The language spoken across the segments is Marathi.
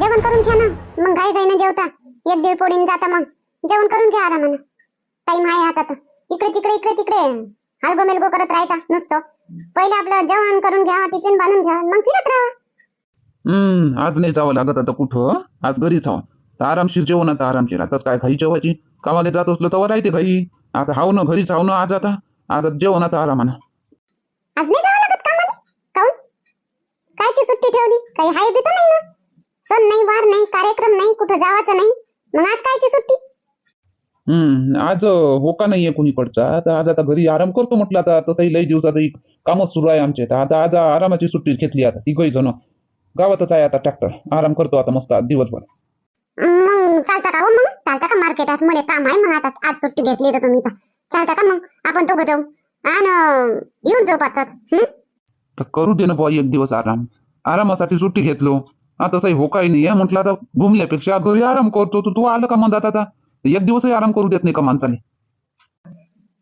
जेवण करून घ्या ना. मग घाई घाईनं जेवता. एक दीड पोळीन जाता मग. जेवण करून घ्या आरामानं. टाइम आहे हातात. इकडे तिकडे इकडे तिकडे. हलगो मेलगो करत राहता नुसतं. पहिले आपलं जेवण करून घ्या टिफिन बांधून घ्या मग फिरत राहा. हम्म आज नाही जावं लागत आता कुठं? आज घरीच हाव तर आरामशीर जेवण आता आरामशीर. आता काय घाई जेवायची? कामाला जात असलो तेव्हा राहते घाई. आता हाव ना घरीच हाव ना आज आता. आता जेवण आता आरामानं. आज नाही जावं लागत कामाला? काऊन कायची सुट्टी ठेवली? काही हाय बी तर नाही ना? सण नाही वार नाही कार्यक्रम नाही कुठं जावाचं नाही. मग आज कायची सुट्टी? हम्म आज होका नाहीये कुणीकडचा. तर आज आता घरी आराम करतो म्हटलं आता. तसंही लई दिवसाचं एक कामच सुरू आहे आमचे. तर आता आज आरामाची सुट्टी घेतली आता तिघही जण. गावातच आहे आता ट्रॅक्टर. आराम करतो आता मस्त दिवसभर. मग चालता का हो मग? चालता का मार्केटात? मला काम आहे. मग आता आज सुट्टी घेतली तर तुम्ही तर चालता का मग? आपण दोघं जाऊ. आणि येऊन जाऊ पाच तर करू दे ना बुवा एक दिवस आराम. आरामासाठी सुट्टी घेतलो. आता तसंही हो काही नाही. म्हटलं आता घुमल्यापेक्षा घरी आराम करतो तर तू आलं का म्हणतात आता? एक दिवसही आराम करू देत नाही का माणसाने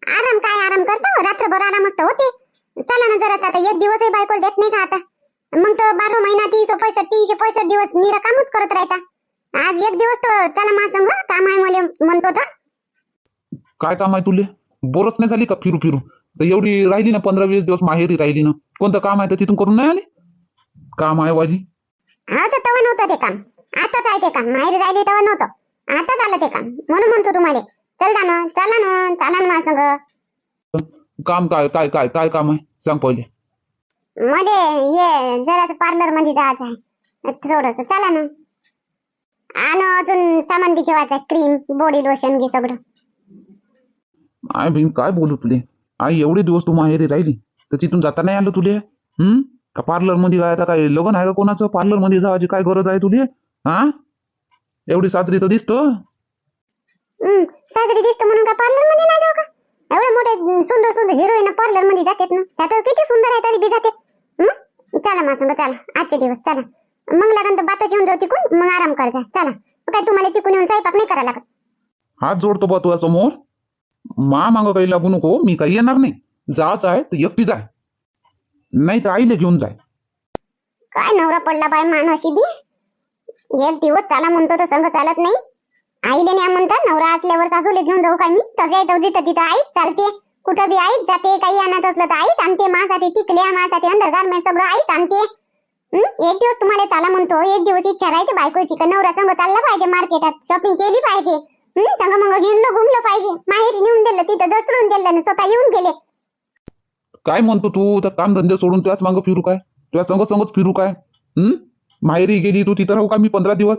आराम काय आराम करतो? रात्रभर आरामच तर होते. चला ना जरा आता एक दिवसही बायकोला देत नाही का आता? मग तर बारा महिना तीनशे पैसष्ट तीनशे पैसष्ट दिवस निरा कामच करत राहता. आज एक दिवस तर चला मा संग काम आहे मला म्हणतो तर. काय काम आहे तुले? बोरच नाही झाली का फिरू फिरू? तर एवढी राहिली ना पंधरा वीस दिवस माहेरी राहिली ना. कोणतं काम आहे तर तिथून करून नाही आली? काम आहे वाजी. तर तेव्हा नव्हतं ते काम. आताच आहे ते काम. माहेर राहिले तेव्हा नव्हतं. आताच आलं ते काम. म्हणून म्हणतो तुम्हाला. चल जा ना चला ना चला ना संग काम काय काय काय काय काम आहे? सांग पहिले. मध्ये ये जरासं पार्लरमध्ये जायचं आहे. थोडस. चला ना. आणि अजून सामान बी घेवायचं क्रीम बॉडी लोशन बी सगळं. आय बिन काय बोलू तुले? आई एवढे दिवस तू माहेरी राहिली तर तिथून जाता नाही आलं तुले? हम्म का पार्लरमध्ये आता काय? लग्न आहे का कोणाचं? पार्लरमध्ये जायची काय गरज आहे तुले हा? एवढी साजरी तर दिसतो. साजरी दिसतो म्हणून का पार्लरमध्ये नाही जाऊ का? एवढे मोठे सुंदर सुंदर हिरोईन पार्लरमध्ये जातात ना? त्यात किती सुंदर आहे तरी बी जातात? चला माझ्या संग चला. आजचे दिवस चला. मग लागन तर बातच येऊन जाऊ तिकून मग आराम कर जा. चला. काय तुम्हाला तिकून येऊन स्वयंपाक नाही करायला लागत? हात जोडतो बा तुझ्या समोर मा मागं काही लागू नको मी काही येणार नाही. जायचं आहे तर एकटी जाय नाही तर आईला घेऊन जाय. काय नवरा पडला बाय मानशी बी? एक दिवस चाला म्हणतो तर संघ चालत नाही. आईले न्या म्हणतात नवरा असल्यावर सासूले घेऊन जाऊ काय मी? तसे तवजी तर तिथं आई चालते. कुठं बी आईच जाते काही आणत असलं तर आईच आणते माझ्यासाठी टिकल्या माझ्यासाठी अंडरगार्मेंट सगळं आई सांगते. एक दिवस तुम्हाला चाला म्हणतो एक दिवस इच्छा राहते बायकोची का नवरा संघ चालला पाहिजे मार्केटात? शॉपिंग केली पाहिजे. संघ मग हिंडलो घुमलो पाहिजे. माहेरी नेऊन दिलं तिथं दचडून दिलं स्वतः येऊन गेले. काय म्हणतो तू? तर काम धंदे सोडून तुझ्याच मागं फिरू काय? तुझ्या संग संगच फिरू काय? हम्म माहेरी गेली तू तिथं राहू का मी पंधरा दिवस?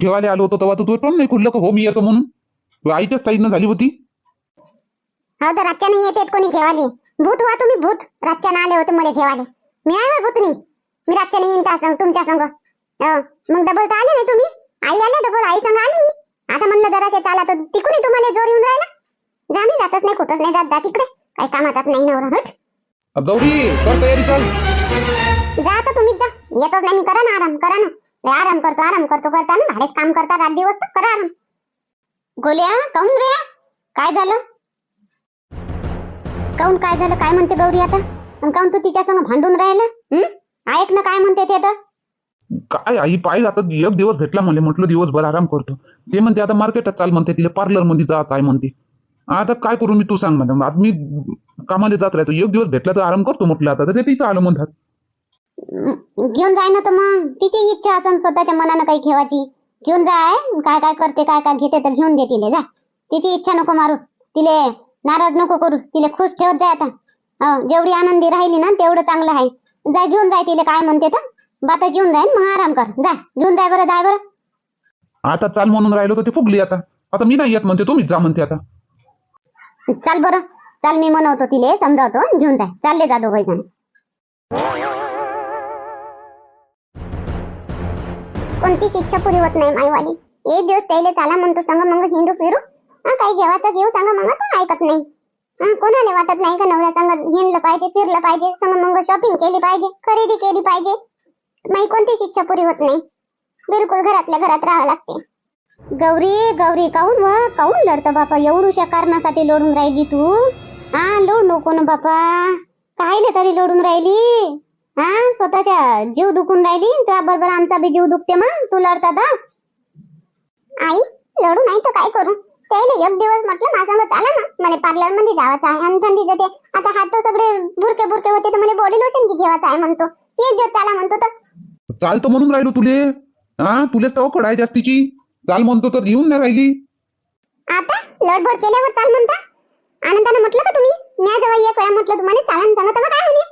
ठेवायला आलो होतो तेव्हा तू तुझं नाही खुललं का? हो मी येतो म्हणून. तू आईच्याच साईडनं झाली होती. हो तर रातच्या नाही येते कोणी घेवाले. भूत व्हा तुम्ही भूत. रातच्या आले होते मला घेवाले. मी आहे होय भूतनी? मी रातच्या येईन संग तुमच्या संग. हो, मग डबल तर आले नाही तुम्ही? आई आले डबल आई संग आली मी. आता म्हणलं जराशे चाला तर तिकडे तुम्हाला जोर येऊन राहिला. जा मी जातच नाही कुठंच नाही जात. जा तिकडे. काही कामाचाच नाही नवरा हट. गौरी कर तयारी चाल. जा आता तुम्हीच जा. येतच नाही मी करा ना आराम करा ना. लय आराम करतो आराम करतो करता ना भाडेच काम करता रात दिवस तर करा आराम. गोल्या काऊन रे? काय झालं? काऊन काय झालं? काय म्हणते गौरी आता? आणि काऊन तू तिच्या संग भांडून राहिला? हं? ऐक ना काय म्हणते ते तर. काय आई पाय आता एक दिवस भेटला म्हणले म्हटलं दिवसभर आराम करतो. ते म्हणते आता मार्केटात चाल म्हणते तिला पार्लरमध्ये जायचं आहे म्हणते. आता काय करू मी तू सांग म्हणते आता मी कामाला जात राहतो. एक दिवस भेटला तर आराम करतो म्हटलं आता. तर ते तिचं आलं म्हणतात घेऊन जाय ना तर मग. तिची इच्छा असन स्वतःच्या मनानं काही ठेवायची. घेऊन जाय. काय काय करते काय काय घेते तर घेऊन दे तिले. जा. तिची इच्छा नको मारू. तिले नाराज नको करू. तिले खुश ठेवत जाय आता. जेवढी आनंदी राहिली ना तेवढं चांगलं आहे. जाय घेऊन जाय तिले काय म्हणते तर. बाता घेऊन जाय मग आराम कर. जा घेऊन जाय बरं जाय बरं. आता चाल म्हणून राहिलो तर ते फुगली आता. आता मी नाही येत म्हणते. तुम्हीच जा म्हणते आता. चाल बरं. चाल मी म्हणवतो तिले समजावतो घेऊन जाय चालले जा दोघ जण. कोणतीच इच्छा पुरी होत नाही माईवाली. एक दिवस त्याला चाला म्हणतो सांग मग हिंडू फिरू. हा काही घेवाचं घेऊ सांगा मग तर ऐकत नाही. हा कोणाला वाटत नाही का नवऱ्या संग हिंडलं पाहिजे फिरलं पाहिजे सांगा मग शॉपिंग केली पाहिजे खरेदी केली पाहिजे. माई कोणतीच इच्छा पुरी होत नाही. बिलकुल घरातल्या घरात राहावं लागते. गौरी गौरी काऊन व? काऊन लढतं बापा? एवढूच्या कारणासाठी लढून राहिली तू? हा लोड नको ना बापा. कायले तरी लढून राहिली? हा स्वतःच्या जीव दुखून राहिली? तुझ्या बरोबर आमचा बी जीव दुखते मग? तू लढता दा. आई लढू नाही तर काय करू? त्याने एक दिवस म्हटलं माझ्या चाला ना. मला पार्लरमध्ये जायचं आहे आणि थंडी जाते. आता हात सगळे भुरके भुरके होते तर मला बॉडी लोशन की घेवायचं आहे म्हणतो. एक दिवस चाला म्हणतो तर. चालतो म्हणून राहिलो तुले. हा तुलेच तर कडाय जास्तीची. चाल म्हणतो तर येऊन नाही राहिली. आता? लडबड केल्यावर चाल म्हणता? आनंदाने म्हटलं का तुम्ही? मी जेव्हा एक वेळा म्हटलं तुम्हाला चालन सांगा तेव्हा काय म्हणे?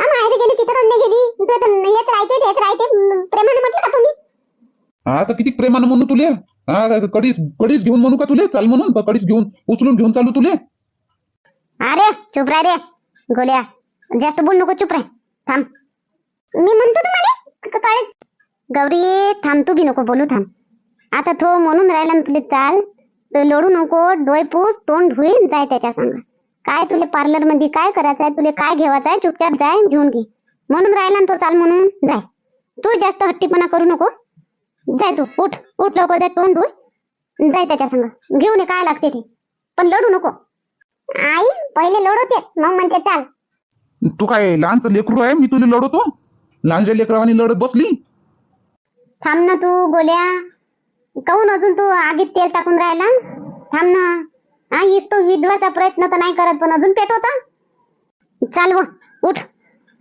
हा माहेर गेली तिथं नाही गेली. तू तर येत राहते येत राहते. प्रेमाने म्हटलं का तुम्ही? हा तर किती प्रेमानं म्हणू तुले? हा कडीस कडीस घेऊन म्हणू का तुले? चाल म्हणून कडीस घेऊन उचलून घेऊन चालू तुले. अरे चुप राह रे. गोल्या जास्त बोल नको चुप राह थांब. मी म्हणतो तुम्हाला गौरी थांब तू बी नको बोलू थांब. आता तो म्हणून राहिला ना तुले चाल. लोडू नको डोळे पूस तोंड धुईन जाय त्याच्या संग. काय तुले पार्लरमध्ये काय करायचं आहे तुले काय घेवायचं आहे चुपचाप जाय घेऊन घे. म्हणून राहिला ना तो चाल म्हणून. जाय. तू जास्त हट्टीपणा करू नको. जाय तू उठ उठ लवकर जाय तोंड धुई. जाय त्याच्या संग. घेऊन ये काय लागते ते. पण लढू नको. आई पहिले लढवते मग म्हणते चाल. तू काय लहानचं लेकरू आहे? मी तुला लढवतो. लहानच्या लेकरावानी लढत बसली. थांब ना तू गोल्या. काहून अजून तू आगीत तेल टाकून राहिला? थांब ना. हा हीच तो विधवाचा प्रयत्न तर नाही करत पण अजून पेट होता? चाल व उठ.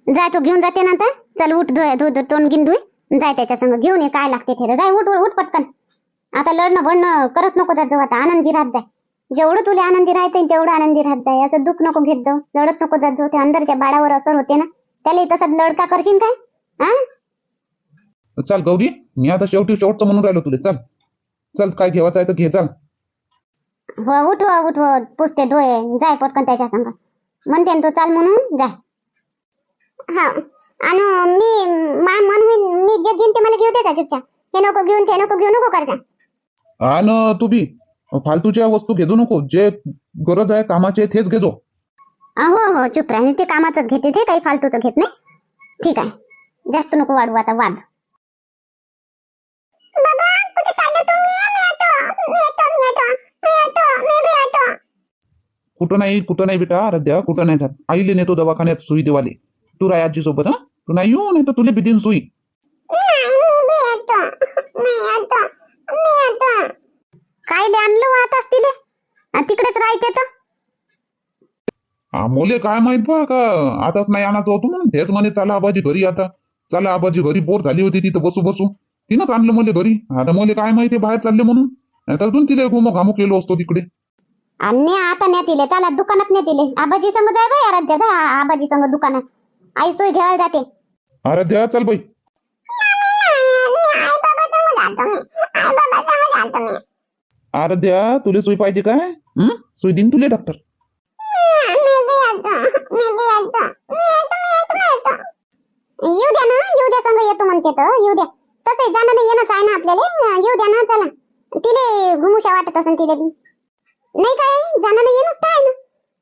जाय तो घेऊन जाते ना तर. चल उठ धुय धु धु- तोंड गिन धुय. जाय त्याच्या संग घेऊन ये काय लागते ते जाय उठ उठ पटकन. आता लढणं भडणं करत नको जात जाऊ आता. आनंदी राहत जाय. जेवढं तुला आनंदी राहते तेवढं आनंदी राहत जाय. असं दुःख नको घेत जाऊ. लढत नको जात जाऊ. ते अंदरच्या बाळावर असर होते ना. त्याला तसाच लढका करशील काय? हा? चाल गौरी. मी आता शेवटी शेवटचं म्हणून राहिलो तुले. चल. चल काय घेवायचं आहे तर घे चाल. हो उठ हो, उठ हो. पुसते डोळे. जाय पटकन त्याच्या संग. म्हणते ना तो चाल म्हणून जाय हा. आणि मी मा मन मी जे घेईन ते मला घेऊ देता चुपचाप? हे नको घेऊन ते नको घेऊ नको करता. आणि तू बी. फालतूच्या वस्तू घेतो नको. जे गरज आहे कामाचे तेच घेजो अं, हो हो. चुप राह. ते कामातच घेते ते काही फालतूचं घेत नाही. ठीक आहे. जास्त नको वाढवू आता वाद बाबा कुठे चालले तुम्ही मी येतो मी येतो मी येतो मी येतो मी बी येतो कुठं नाही कुठं नाही बेटा आराध्या कुठं नाही जात. आईले नेतो दवाखान्यात सुई देवाले. तू राय आजी सोबत हा? तू नाही येऊ नाही तर तुले बी देईन सुई. काय आणलं वाहत असतील तिकडेच राहायचे तर? हा मोले काय माहीत बा का आताच नाही आणायचं होतं म्हणून. तेच म्हणे चला आबाजी घरी आता. चला आबाजी घरी बोर झाली होती तिथं बसू बसू. तिनंच आणलं मोले घरी. आता मोले काय माहिती बाहेर चालले म्हणून. नाही तर अजून तिला घुमो केलो असतो तिकडे. आणि आता नेतिले चला दुकानात नेतिले आबाजी संग जाय बाई आराध्या जा आबाजी संग दुकानात. आई सोय घ्यायला जाते. आराध्या चल बाई. आराध्या तुले सुई पाहिजे काय? हं? सुई देईन तुले डॉक्टर येऊ द्या ना येऊ द्या संग येतो म्हणते तर येऊ द्या. तसं जाणं नाही येणंच आहे ना आपल्याला. येऊ द्या ना चला. तिले घुमुशा वाटत असन तिले बी. नाही काय जाणं नाही येणंच तर आहे ना.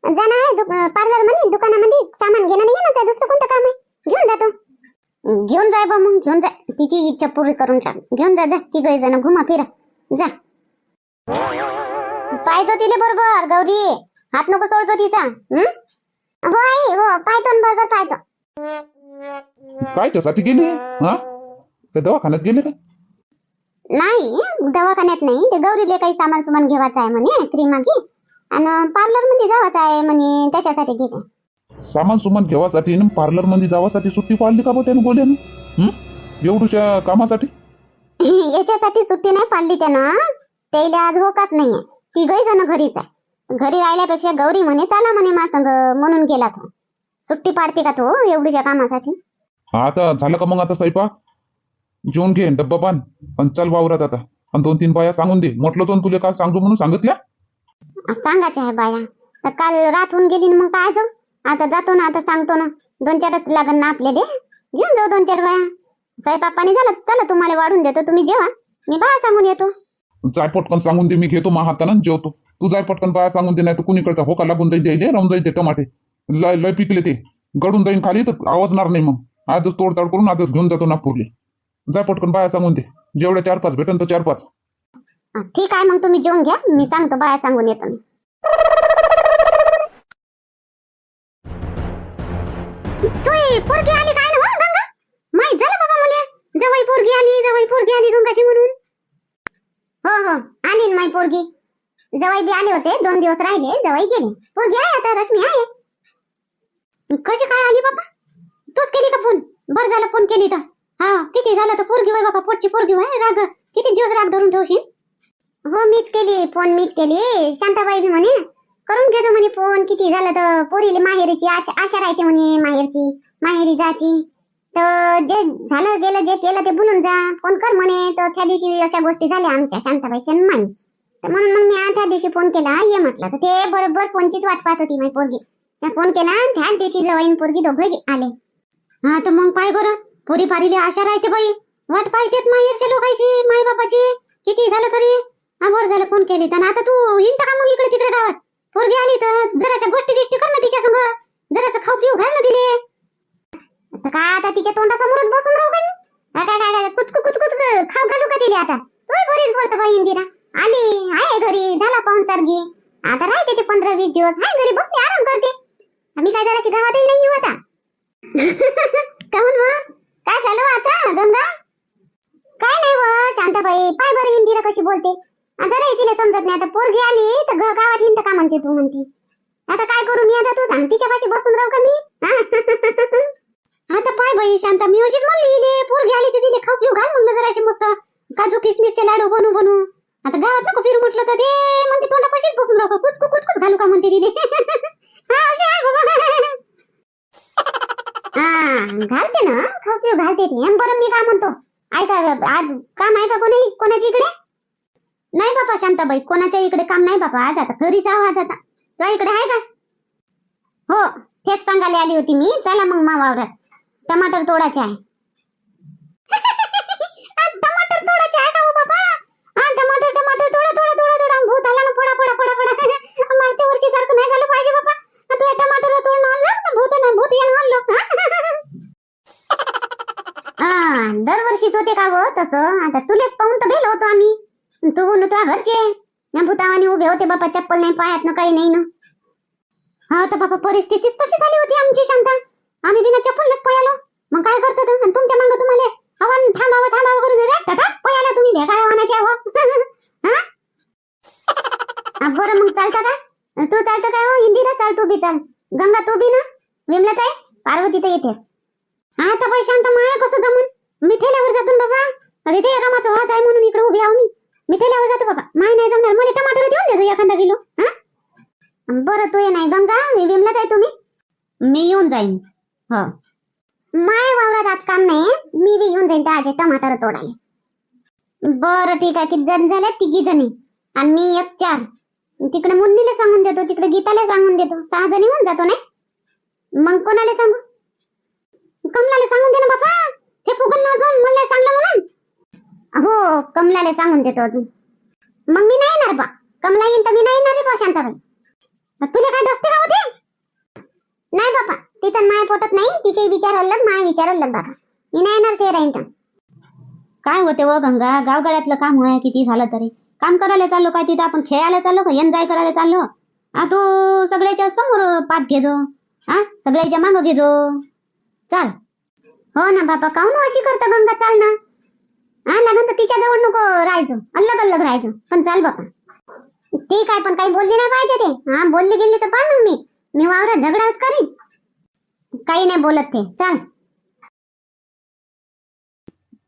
जाणं आहे पार्लरमध्ये दुकानामध्ये सामान घेणं नाही येणं दुसरं कोणतं काम आहे? घेऊन जातो घेऊन जाय बा मग घेऊन जा. तिची इच्छा पूर्ण करून टाक. घेऊन जा जा. ती गई जण घुमा फिरा. जा. पाहिजो तिले बरोबर गौरी. हात नको सोडतो तिचा. हो आई हो. पाहतो बरोबर पाहतो. काय त्यासाठी गेले? हा? काय दवाखान्यात गेले का? नाही दवाखान्यात नाही. ते गौरीले काही सामान सुमान घेवायचं आहे म्हणे क्रीमा घे आणि पार्लरमध्ये जावायचं आहे म्हणे त्याच्यासाठी घे सामान सुमान घेवासाठी पार्लरमध्ये जावासाठी सुट्टी पाळली का बा त्यानं हं? एवढूच्या कामासाठी? याच्यासाठी सुट्टी नाही पाडली त्यानं. त्याला आज होकाच नाहीये. ती गई जण घरीच आहे. घरी राहिल्यापेक्षा गौरी म्हणे चला म्हणे मा संग म्हणून गेला तो. सुट्टी पाडते का तो एवढीच्या कामासाठी? आता झालं का मग आता स्वयंपाक? जेवून घे डब्बा पान आणि चल वावरात आता. आणि दोन तीन बाया सांगून दे. म्हटलं तो तुला काल सांगतो म्हणून सांगितल्या. सांगायचे आहे बाया. तर काल रात होऊन गेली ना मग काय जाऊ आता जातो ना आता सांगतो ना. दोन चारच लागन ना आपल्याला. घेऊन जाऊ दोन चार बाया. स्वयंपाक पाणी झालं चला तुम्हाला वाढून देतो. तुम्ही जेवा. मी बाया सांगून येतो. जाय पटकन सांगून दे मी घेतो मा हातानं जेवतो. तू जाय पटकन बाया सांगून दे नाही तर कुणीकडचा होका लागून जाईल द्यायले राहून जाईल ते टमाटे. लय लय पिकले ते. गडून जाईन खाली तर आवाजणार नाही मग. आजच तोडताड करून आजच घेऊन जातो नागपूरले. जा पटकन बाया सांगून दे. जेवढे चार पाच भेटन तर चार पाच. ठीक आहे मग तुम्ही जेवून घ्या. मी सांगतो बाया सांगून येतो मी. तू पोरगी आली काय ना हो, गंगा? जवाई पोरगी आली जवाई पोरगी आली गंगाची म्हणून. हो हो आली ना माई पोरगी. जवळ बी आले होते दोन दिवस राहिले जवाई गेले. पोरगी आहे आता रश्मी आहे. कशी काय आली बाबा? तूच केली का फोन? बरं झालं फोन केली तर. हा किती झालं तर पोरगी होय बाबा पोटची पोरगी होय राग. किती दिवस राग धरून ठेवशील? हो मीच केली फोन मीच केली. शांताबाई बी म्हणे करून घेतो म्हणे फोन किती झालं तर पोरीले माहेरीची आशा राहते म्हणे माहेरची माहेरी जायची. तर जे झालं गेलं जे केलं ते बोलून जा फोन कर म्हणे. तर त्या दिवशी अशा गोष्टी झाल्या आमच्या शांताबाईच्या माई. तर म्हणून मग मी त्या दिवशी फोन केला ये म्हटलं. तर ते बरोबर फोनचीच वाट पाहत होती माझी पोरगी. फोन केला आणि त्याच दिवशी जवाईन पोरगी दोघे आले. हा तर मग पाय बरं. पुरी पारीले आशा राहते बाई. वाट पाहतेत माहेरच्या लोकांची माई बापाची. किती झालं तरी? हा झालं फोन केली. तर आता तू हिंड का मग इकडे तिकडे गावात? पोरगी आली तर जराशा गोष्टी गिष्टी कर ना तिच्या संग. जरासं खाऊ पिऊ घाल ना दिले आता काय आता तिच्या तोंडासमोरच बसून राहू का मी? काय काय काय कुचकू खाऊ घालू का तिला आता? तू घरीच बोलतो बाई इंदिरा. आली आहे घरी झाला पाहुणचारगी आता राहते ते पंधरा वीस दिवस. आहे घरी बसते आराम करते. आम्ही काय जराशी गावातही नाही येऊ आता. काहून मग? काय झालं हो आता गंगा? काय नाही व शांताबाई. पाय बरं इंदिरा कशी बोलते. जरा तिला समजत नाही. आता पोरगी आली तर ग- गावात येईन तर का म्हणते तू म्हणते. आता काय करू मी आता तू? सांग तिच्या पाशी बसून राहू का मी? आता पाय बाई शांता मी अशीच म्हणली इले पोरगी आली तर तिने खाऊ पिऊ घाल म्हणलं जराशी मस्त. काजू किसमिसचे लाडू बनू बनू. आता गावात नको फिरू म्हटलं तर ते म्हणते तोंडा पाशीच बसून राहू का? कुचकू कुचकूच घालू का? म्हणते तिने. हा अशी आहे बाबा. घालते ना. खाऊ पिऊ घालते ती. एम बरं मी काय म्हणतो? ऐका आज काम आहे का कोणी? कोणाच्या इकडे? नाही बापा शांताबाई. कोणाच्या इकडे काम नाही बापा. आज आता घरीच आहो आज आता. तुझ्या इकडे आहे का? हो तेच सांगायला आली होती मी. चला मग मा वावरात टमाटर तोडायचे आहे आ, टमाटर तोडायचे आहे का हो बाबा हा टमाटर टमाटर तोडा तोडा तोडा तोडा भूत आला ना फोडा फोडा फोडा फोडा मागच्या वर्षी सारखं नाही झालं पाहिजे बाबा आ, तुझ्या टमाटर तोडणं आणलं ना भूत ना भूत येणं आणलं हा तशीच होते का गो? तसं? आता तुलेच पाहून तर भेलो होतो आम्ही. तू न तुला घरचे. या भूतावानी उभे होते बापा चप्पल नाही पायात ना काही नाही ना. हा तर बापा परिस्थितीच तशी झाली होती आमची शांता. आम्ही बिना चप्पलच पयालो मग काय करतो आणि तुमच्या मागं तुम्हाला हवन थांबावं थांबावं करून पयाला तुम्ही भेगाळा हो? हा? बरं मग चालतं का? तू चालतं काय हो? इंदिरा चाल तू बी चाल. गंगा तू बी ना? विमला काय पार्वती तर येतेस हा तर पैशांत शांत माया कसं जमून? मिठेल्यावर जातो बाबा. अरे ते रमाचा वाज आहे म्हणून इकडे उभी आहो मी. मिठेल्यावर जातो बाबा. माय नाही जमणार. मला टमाटर देऊन देतो एखादा किलो. हा? बरं तू ये नाही. गंगा विमला काय तुम्ही. मी येऊन जाईन. हो. माय वावरात आज काम नाही मी बी येऊन जाईन त्या आज टमाटर तोडायला. बरं ठीक आहे. किती जण झाले? तिघी जणी. आणि मी एक चार. तिकडे मुन्नीला सांगून देतो. तिकडे गीताला सांगून देतो. सहा जणी होऊन जातो नाही मग कोणाला सांगू? कमलाला सांगून दे ना बापा ते फुगन अजून मला सांगलं म्हणून? हो कमलाला सांगून देतो अजून. मग मी नाही येणार बा. कमला येईन तर मी नाही येणार रे बा शांताबाई. तुला काय डसते का होते नाही बापा तिचं माय पोटत नाही तिचे विचार अलग माय विचार अलग बाबा. मी नाही येणार ते राहीन तर. काय होते व गंगा? गावगाड्यातलं काम आहे किती झालं तरी. काम करायला चाललो काय तिथं? आपण खेळायला चाललो का? एन्जॉय करायला चाललो? हा तू सगळ्याच्या समोर पाठ घेजो. हा सगळ्याच्या मागं घेजो. चाल. हो ना बाबा काहून अशी करता गंगा चाल ना हा लागन तर तिच्या जवळ नको राहायचं. अलग अलग राहायचं. पण चाल बाबा ठीक आहे पण काही बोलली नाही पाहिजे ते. हा बोलली गेली तर पहा मी. मी वावरात झगडाच करीन. काही नाही बोलत ते. चाल.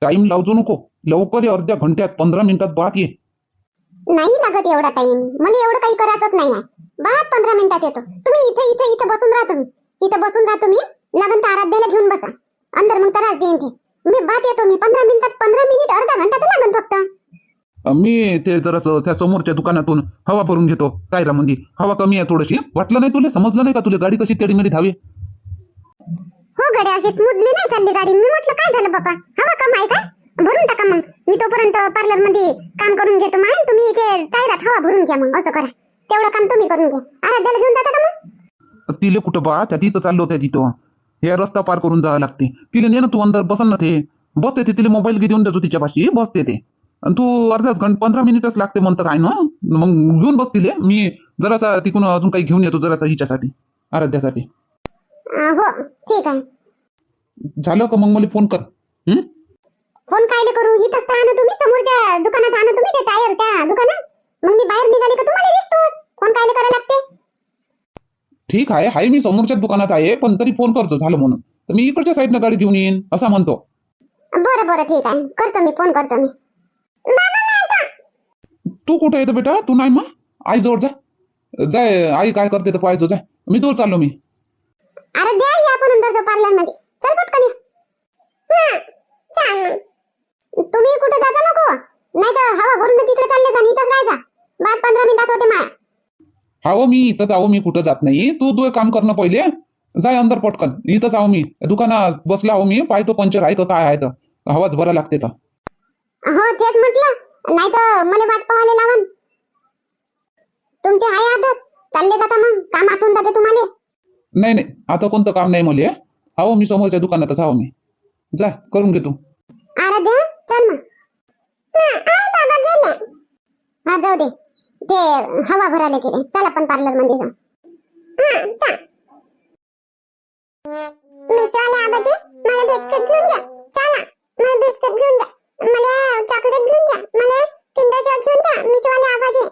टाइम लावजो नको. लवकर ये अर्ध्या घंट्यात. पंधरा मिनिटात बात ये. नाही लागत एवढा टाइम. मला एवढं काही करायचंच नाही आहे. बा पंधरा मिनिटात येतो. तुम्ही इथे इथे इथे बसून राहा तुम्ही. इथे बसून राहा तुम्ही. लागन तर आराध्याला घेऊन बसा. अंदर मग त्रास देईन ते. मी बात येतो मी पंधरा मिनिटात पंधरा मिनिट अर्धा घंटा तर लागन फक्त. मी ते जरासं त्या समोरच्या दुकानातून हवा भरून घेतो. टायरा मध्ये हवा कमी आहे थोडीशी. वाटलं नाही तुला? समजलं नाही का तुला? गाडी कशी तेडीमेडी धावी? हो गड्या अशी स्मूथली नाही चालली गाडी. मी म्हटलं काय झालं बाबा हवा कम आहे का? भरून टाका मग. मी तोपर्यंत पार्लरमध्ये काम करून घेतो. माय तुम्ही इथे टायरात हवा भरून घ्या मग असं करा. तेवढं काम तुम्ही करून घ्या. आराध्याला घेऊन जाता का मग? तिले कुठं बा? त्या तिथं चाललो त्या तिथं. हे रस्ता पार करून जावं लागते. तिला ने ना तू अंदर बसन ना ते. बसते ते तिला मोबाईल घेऊन देतो तिच्यापाशी बसते ते. आणि तू अर्धा घंट पंधरा मिनिटच लागते म्हणतं काय ना. मग घेऊन बस तिले. मी जरासा तिकडून अजून काही घेऊन येतो जरासा हिच्यासाठी आराध्यासाठी. हो ठीक आहे. झालं का मग मला फोन कर. हं? फोन कायले करू? इथंच तर आणू तुम्ही. समोरच्या दुकानात आणू तुम्ही ते टायर त्या दुकानात. मग मी बाहेर निघाले का तुम्हाला दिसतो फोन कायले करायला लागते? ठीक आहे हाय मी समोरच्या दुकानात आहे पण तरी फोन करतो झालं म्हणून. तर मी इकडच्या साईडनं गाडी घेऊन येईन असा म्हणतो. बरं बरं ठीक आहे. करतो मी फोन करतो मी. तू कुठे येतो बेटा? तू नाही मग? आई जवळ जा. जाय आई काय करते तर पाहायचो जाय मी दूर चाललो मी. अरे द्या या आपण नंतर जाऊ पार्लरमध्ये चल पटकन ये. हं, छान तुम्ही कुठे जाता नको. नाही तर हवा भरून तिकडे चालले जा इथंच राहायचा. बाद पंधरा मिनिटात होते माया. हाव मी इथंच आहो मी कुठं जात नाही. तू तू काम करणं पहिले. जाय अंदर पटकन. इथंच आहो मी. दुकानात बसला आहो मी. पाहतो पंचर आहे का काय आहे तर. आवाज बरा लागते तर. हो तेच म्हटलं. नाही तर मला वाट पाहायला लावून तुमची आहे आदत. चालले जाता मग. काम आठवून जाते तुम्हाला. नाही नाही. आता कोणतं काम नाही मला. आहो मी समोरच्या दुकानातच आहो मी. जा करून घे तू. आराध्या चल मग. हा जाऊ दे. ते हवा भरायला गेले. चला पण पार्लरमध्ये जाऊ. हं, चल. मिशोवाले आबाजी. मला बिस्किट घेऊन द्या. चला मला बिस्किट घेऊन द्या. मला चॉकलेट घेऊन द्या. मला किंडर जॉय घेऊन द्या. मिशोवाले आबाजी.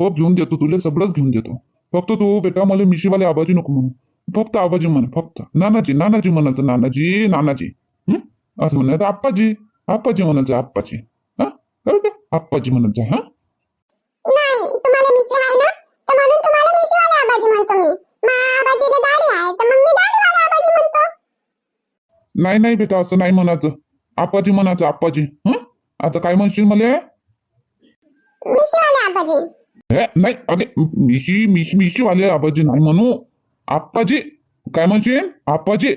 हो घेऊन देतो तुला सगळंच घेऊन देतो. फक्त तू बेटा मला मिशीवाले आबाजी नको म्हणू. फक्त आबाजी म्हण फक्त. नानाजी नानाजी म्हणायचं नानाजी नानाजी. हं? असं म्हणायचं आप्पाजी. आप्पाजी म्हणायचं आप्पाजी. हा? बरं का आप्पाजी म्हणायचं हा नाही तुम्हाला मिशी आहे ना तर म्हणून तुम्हाला मिशीवाले आबाजी म्हणतो मी मा आबाजीला दाढी आहे तर मग मी दाढीवाला आबाजी म्हणतो. नाही नाही बेटा असं नाही म्हणायचं. आप्पाजी म्हणायचं आप्पाजी हं? आता काय म्हणशील मला? मिशीवाले आबाजी. हे नाही अरे मिशी मिशी मिशीवाले आबाजी नाही म्हणू. आप्पाजी काय म्हणशील? आप्पाजी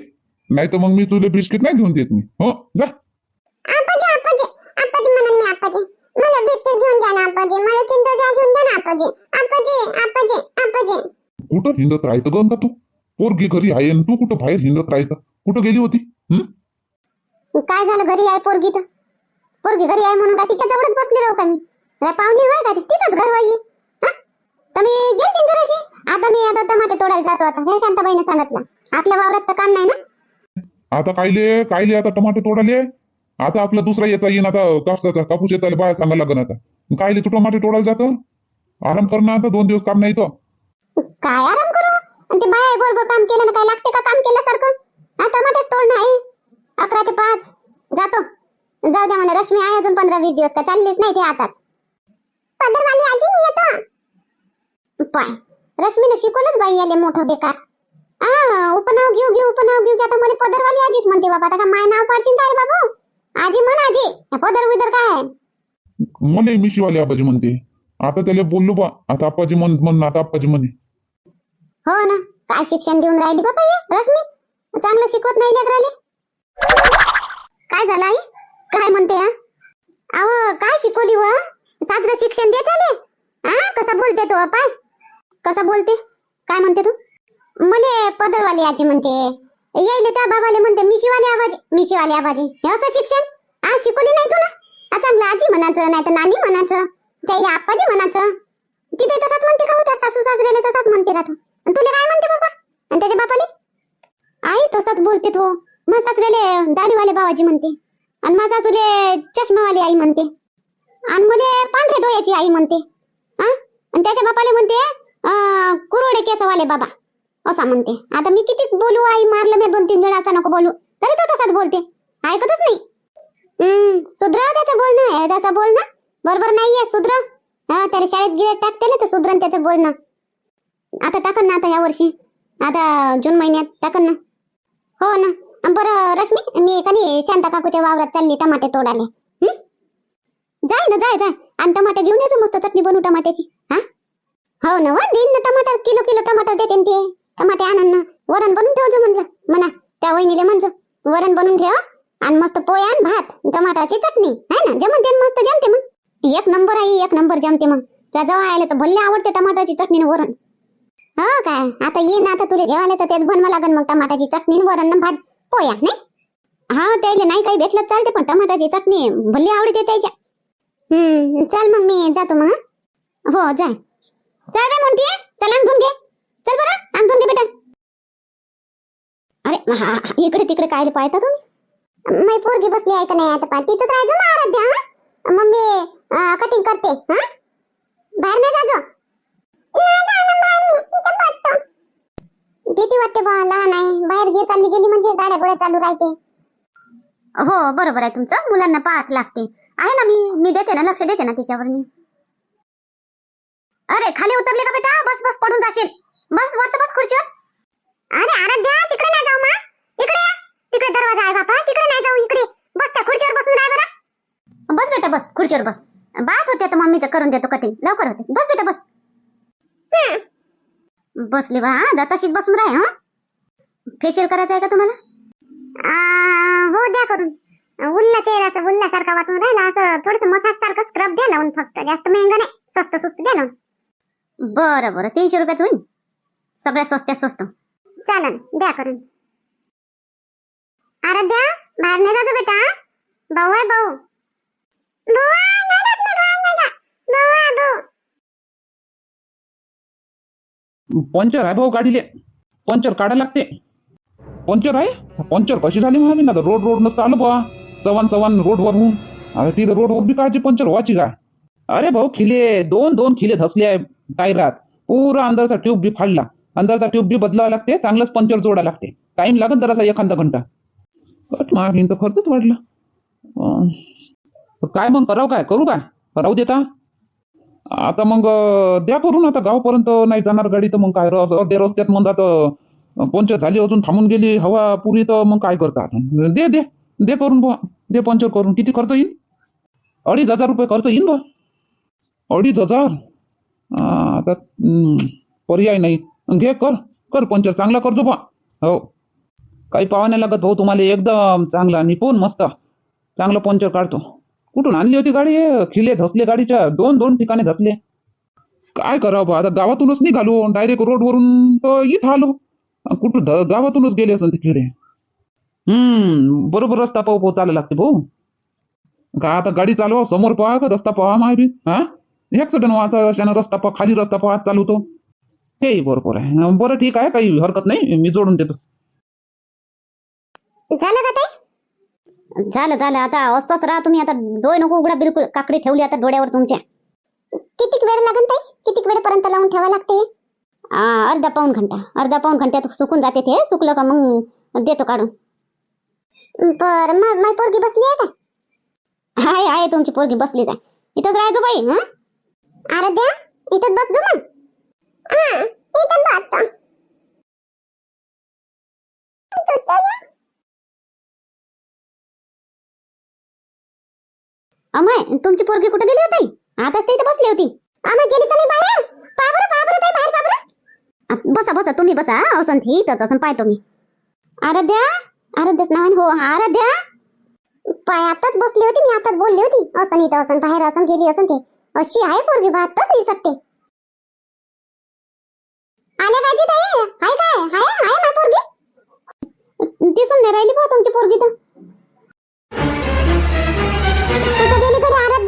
नाही तर मग मी तुला बिस्किट नाही घेऊन देत मी. हो जा. आपाजी आपाजी आपाजी म्हणून मी आपाजी मला बिस्किट घेऊन द्या ना आपाजी मला किंडर जॉय घेऊन द्या ना आपाजी आपाजी आपाजी आपाजी कुठं हिंडत राहायचं गं का तू? पोरगी घरी आहे आणि तू कुठं बाहेर हिंडत राहायचं? कुठं गेली होती? हं? काय झालं? घरी आहे पोरगी तर. पोरगी घरी आहे म्हणून का तिच्या जवळच बसली राहू का मी? काय पाहुणे होय का ती? घर वाई तर मी गेलती जराशी? आता मी आता टमाटे तोडायला जातो आता. हे शांताबाईने सांगितलं. आपल्या वावरात तर काम नाही ना? आता कायले? कायले आता टमाटे तोडाले आता आपला दुसरा येता येईन. आता कापसाचा कापूस येताले बाया सांगायला लागन आता. कायले तू टमाटे तोडायला जातो? आराम कर ना आता. दोन दिवस काम नाही तो काय आराम करू? आणि ते बाया बोल काम केलं ना काय लागते का काम केल्यासारखं? हा टमाटेच तोड नाही. अकरा ते पाच. जातो. जाऊ द्या मला रश्मी आहे अजून पंधरा वीस दिवस का? चाललीच नाही ते आताच. पदरवाली आजी मी येतो. पाय. रश्मीने शिकवलंच बाई आले मोठं बेकार. आ उपनाव घेऊ घेऊ उपनाव घेऊ आता मला पदरवाली आजीच म्हणते बाबा. आता का माय नाव पाडशील काय बाबू? आजी म्हण आजी. पदर विदर काय म्हणे मला मिशीवाले आबाजी म्हणते. आता त्याला बोललो बा. आता आपाजी म्हण म्हण आता आपाजी म्हणे. हो ना. काय शिक्षण देऊन राहिली बाबा ये रश्मी? चांगलं शिकवत नाही लेकराले काय झालं आई? काय म्हणते हा? अहो काय शिकवली हो, व साजरं शिक्षण देत आले? हा? कसा बोलते तो पाय. कसा बोलते? काय म्हणते तू? मले पदरवाली याची म्हणते. येईल त्या बाबाले म्हणते मिशीवाले आबाजी. मिशीवाले आबाजी. हे असं शिक्षण? आज शिकवली नाही तू ना चांगलं आजी म्हणायचं नाही तर नानी म्हणायचं त्याला आप्पाजी म्हणायचं तिथे तसाच म्हणते का होत्या सासू सासऱ्याला? तसाच म्हणते का तू? तुला काय म्हणते बाबा? आणि त्याच्या बापाले? आई तसाच बोलते तो. मग सासऱ्याले दाढीवाले बाबाजी म्हणते. आणि माझ्या सासूले चष्मावाली आई म्हणते. आणि मुले पांढऱ्या डोळ्याची आई म्हणते. हा आणि त्याच्या बापाले म्हणते कुरोडे केसवाले बाबा असा म्हणते. आता मी किती बोलू आई मारलं मी दोन तीन वेळा असा नको बोलू. तरी तो तसाच बोलते. ऐकतच नाही. हम्म सुधरा त्याचं बोलणं. त्याचं बोलणं. बरोबर नाहीये सुधरा हा त्याला शाळेत गिळत टाकते ना तर सुधरण त्याचं बोलणं. आता टाकन ना आता या वर्षी. आता जून महिन्यात टाकन ना. हो ना. बरं रश्मी मी कधी शांता काकूच्या वावरात चालली टमाटे तोडाले जाय ना जाय जाय. आणि टमाटे घेऊन येतो मस्त चटणी बनवू टमाट्याची. हा? हो ना हो. देईन ना टमाटर. किलो किलो टमाटर देते न ते. टमाटे आणन ना. वरण बनवून ठेवजो म्हणलं. म्हणा त्या वहिनीले म्हणजो वरण बनवून ठेव. आणि मस्त पोया आणि भात टमाटाची चटणी. आहे ना? जमते न मस्त जमते मग. एक नंबर आहे एक नंबर जमते मग. त्या जवळ आले तर भल्ले आवडते टमाटाची चटणी वरण. हो काय आता ये ना आता तुला जेवायला तर तेच बनवा लागन मग टमाटाची चटणी वरण भात. पोया नाही? हा त्याला नाही काही भेटलं चालते पण टमाटाची चटणी भल्ली आवडते त्याच्या. हम्म चल मग मी जातो मग हो? जाय चल रे म्हणते चल अंगून घे चल बरं अंगून घे बेटा. अरे हा, इकडे तिकडे काय पाहता तुम्ही? मी पोरगी बसली आहे का नाही आता पहा तिथंच राहायचो ना आराध्या मम्मी कटिंग करते हा? बाहेर नाही जायचं? भीती वाटते बा लहान आहे. बाहेर गे चालली गेली म्हणजे गाड्या गोड्या चालू राहते. हो बरोबर आहे तुमचं. मुलांना पाहाच लागते. आहे ना मी मी देते ना लक्ष देते ना तिच्यावर मी. अरे खाली उतरले का बेटा? बस बस पडून जाशील. बस वरच बस खुर्चीवर. अरे आराध्या तिकडे नाही जाऊ मा. इकडे या. तिकडे दरवाजा आहे बापा. तिकडे नाही जाऊ इकडे. बस त्या खुर्चीवर बसून राह बरं. बस बेटा बस खुर्चीवर बस. बात होते तर मम्मीचं करून देतो कटिंग लवकर होते. बस बेटा बस. बसली बा हा? तशीच बसून राह हा? फेशियल करायचं आहे का तुम्हाला? हो द्या करून. उल्ला चेहरा उल्ल्यासारखा वाटून राहिला असं थोडस मसाज सारखं स्क्रब द्या लावून फक्त. जास्त महंगा नाही स्वस्त सुस्त द्या लावून. बरं बरं. तीनशे रुपयाच होईल सगळ्यात स्वस्त्यात स्वस्त. चालन द्या करून. आराध्या बाहेर नाही जातो बेटा? भाऊ आहे भाऊ. बुवा, नाही जात मी बाहेर नाही जात. भाऊ आहे, भाऊ. पंचर आहे भाऊ गाडीले. पंचर काढायला लागते. पंचर आहे? पंचर कशी झाली म्हणा मी ना रोड रोड नसतं आलं बा चव्हाण सवान रोडवरून. अरे तिथं रोडवर बी कायची पंचर व्हायची का अरे भाऊ खिले दोन दोन खिले धसले आहे टायरात. पुरा अंदरचा ट्यूब बी फाडला. अंदरचा ट्यूब बी बदलावा लागते चांगलंच पंचर जोडा लागते. टाइम लागत जरासा एखादा घंटा. कट मागीन तर खर्चच वाढला. काय मग करावं काय? करू काय? राहू देता? आता मग द्या करून आता गावपर्यंत नाही जाणार गाडी तर मग काय? रस- अर्ध्या रस्त्यात म्हणतात आता पंचर झाली अजून थांबून गेली हवा पुरी तर मग काय करता आता दे दे दे करून बुवा दे पंचर करून. किती खर्च येईल? अडीच हजार रुपये खर्च येईल बुवा. अडीच हजार? आता पर्याय नाही. घे कर कर पंचर. चांगला करतो बा हो. काही पावा नाही लागत भाऊ तुम्हाला. एकदम चांगला. निपुण मस्त. चांगलं पंचर काढतो. कुठून आणली होती गाडी? खिले धसले गाडीच्या दोन दोन ठिकाणी धसले. काय करावं आता गावातूनच निघालो डायरेक्ट रोडवरून तर इथं आलो. कुठं ध- गावातूनच गेले असेल ते खिडे हम्म बरोबर रस्ता पाहू पाहू चालायला लागते भाऊ. का आता गाडी चालवा समोर पहा का रस्ता पहा माय बी हा? ऍक्सिडेंट व्हायचा अशानं रस्ता पहा खाली रस्ता पहा चालवतो. हे बरोबर आहे. बरं ठीक आहे काही हरकत नाही. मी जोडून देतो. झालं का झालं झालं. आता असंच राहा तुम्ही. आता डोळे नको उघडा. बिलकुल काकडी ठेवली आता डोळ्यावर तुमच्या. किती वेळ लागेल ताई? किती वेळपर्यंत लावून ठेवा लागते? अर्धा पाऊन घंटा. अर्धा पाऊन घंट्यात सुकून जाते ते. सुकलं का मग देतो काढून. बर. मग माझी पोरगी बसली आहे का? आहे आहे. तुमची पोरगी बसलीच आहे. इथंच राहायचो बाई हं? आराध्या इथंच बस मग इथंच बसतो अमाय तुमची पोरगी कुठे गेली होती आताच ते इथे बसली होती. आम्ही गेली तर नाही बाहेर. पाबर पाबर ताई बाहेर पाबर. बसा बसा तुम्ही बसा हा, असं इथंच असं पाहतो मी. आराध्या आराध्याच नाव हो आराध्या. पाय आताच बसली होती मी आताच बोलली होती. असं इथं असं बाहेर असं गेली असं ते. अशी आहे पोरगी बा आताच येऊ शकते आले बाजी ताई हाय काय हाय हाय ना पोरगी. दिसून नाही राहिली बा तुमची पोरगी तर. তুই তো ডেলি করে আরেক